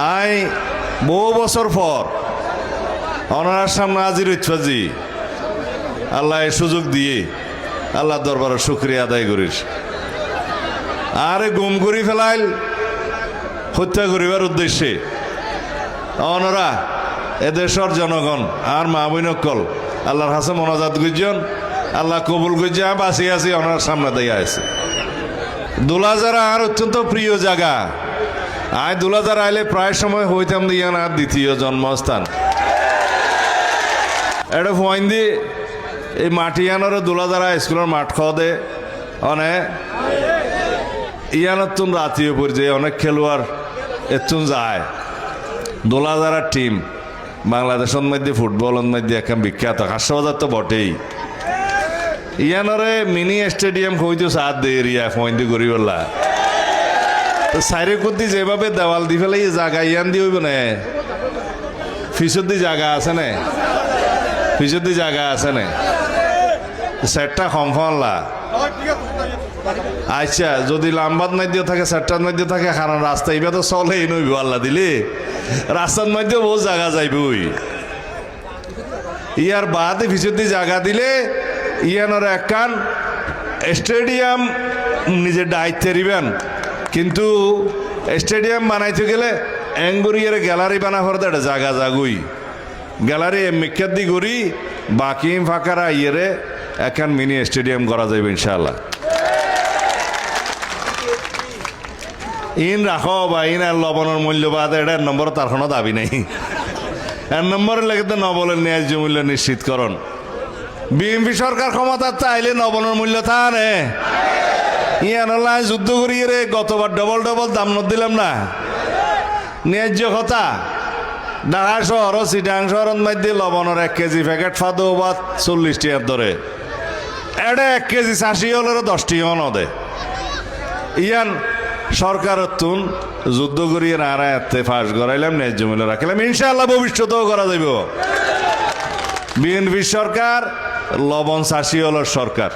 I, বহু বছর পর অনার সামনে হাজির ইচ্ছাজি আল্লাহ সুযোগ দিয়ে আল্লাহ দরবারে শুক্রিয়া আদায় করিস। আরে গুম করি ফেলাইল, হত্যা করিবার উদ্দেশ্যে। অনরা, এদেশের জনগণ, আর মা বৈনকল আল্লাহর হাসে মনাজাত গুজন আল্লাহ কবুল গুজে বাসি আছি ওনার সামনে দিয়ে আছে। দুলাজারা আর অত্যন্ত প্রিয় জায়গা আয় দুলাজারা আইলে প্রায় সময় হইতাম দিয়ান আর দ্বিতীয় জন্মস্থান। এটা ফোয়াইন দি এই মাটিয়ানোর দুলাজারা স্কুলের মাঠ খাওয়া দে। অনেক ইয়ানতুন রাতীয় পর্যায়ে অনেক খেলোয়াড় এতুন যায়। দোলাজারার টিম বাংলাদেশের মধ্যে ফুটবলের মধ্যে এখন বিখ্যাত হাস্যবাজার তো বটেই। ইয়ানরে মিনি স্টেডিয়াম হইতো সাত দে এরিয়া ফইন্দি গরিবল্লা সাইরে কুদ্দি যেভাবে দেওয়াল দি ফেলে জায়গা ইয়ান দি হইব না? ফিসর দি জায়গা আছে না? ফিসর দি জায়গা আছে না? সেটটা কমফলা আচ্ছা যদি লাম্বাদ মধ্যে থাকে, সেটটার মধ্যে থাকে, কারণ রাস্তা এইবার তো চলেই নইব, আল্লাহ দিলি। রাস্তার মধ্যে বহু জায়গা যাইব ওই। ইয়ার বাদে ভিতর জায়গা দিলে, ইয়ানোর একখান স্টেডিয়াম নিজের দায়িত্বে দিবেন কিন্তু স্টেডিয়াম বানাইতে গেলে এঙ্গুরিয়ার গ্যালারি বানা হরতে একটা জায়গা জাগুই। গ্যালারি মিক্ষাত দি করি বাকি ফাঁকারা ইয়েরে একখান মিনি স্টেডিয়াম করা যাবে ইনশাআল্লাহ। ইন রাখো বা ইন আর লবণের মূল্য বাদ এটা এক নম্বর তার কোনো দাবি নেই। এক নম্বরের লেগে তো নবলের ন্যায্য মূল্য নিশ্চিতকরণ। বিএনপি সরকার ক্ষমতা চাইলে নবনের মূল্য থানে। ইয়ান যুদ্ধ করিয়ে রে, গতবার ডবল ডবল দাম দিলাম না। ন্যায্য কথা ঢাকা শহর চিটাং শহরের মধ্যে লবণের এক কেজি প্যাকেট ফাদো বা চল্লিশ টিয়ার ধরে। এটা এক কেজি চাষি হলের দশটি হন দে ইয়ান, সরকারের তুন, যুদ্ধ করিয়ে নারা এতে ফাঁস করাইলাম ন্যায্য মূল্য রাখিলাম। ইনশাআল্লাহ ভবিষ্যতেও করা যাইব। বিএনপি সরকার, লবণ চাষি হল সরকার।